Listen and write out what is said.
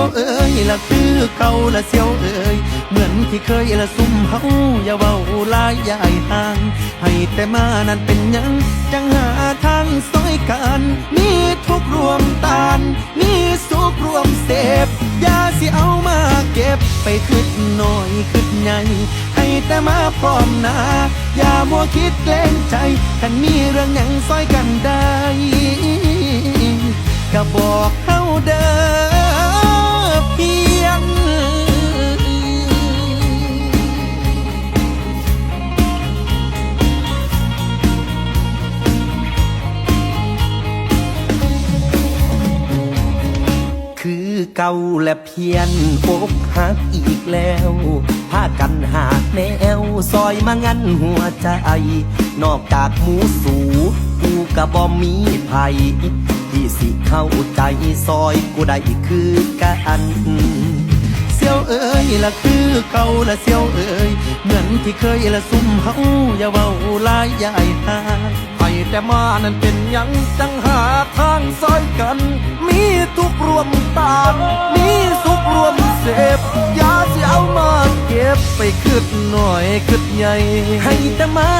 ยวเอ้ยละคือเก่าละเสียวเอ้ยเหมือนที่เคยละซุ่มเฮาอย่าเว้าลายยาให้ห่าง ให้แต่มานั้นเป็นยังจังหาทางซอยกันมีทุกรวมตานมีสุขรวมเสพยาสิเอามาเก็บไปขึ้นหน่อยขึ้นใหญ่ให้แต่มาพร้อมหนาอย่ามัวคิดเกรงใจคันมีเรื่องหยังซอยกันได้ก็บอกเฮาเด้อ คือเก่าและเพียนอกหักอีกแล้วพากันหากแนวซอยมางันหัวใจ นอกจากหมูสูกูกะบ่มีไผที่สิเข้าใจซอยกูได้คือกันเสียวเอ้ยละคือเก่าละเสียวเอ้ยเหมือนที่เคยละซุ่มเฮาอย่าเว้าลายยาให้ห่างให้แต่มานั้นเป็นยังจังหาทางซอยกัน มีทุกรวม ตานมีสุขรวมเสพอย่าสิเอามาเก็บไปขึ้นหน่อยขึ้นใหญ่ให้แต่มา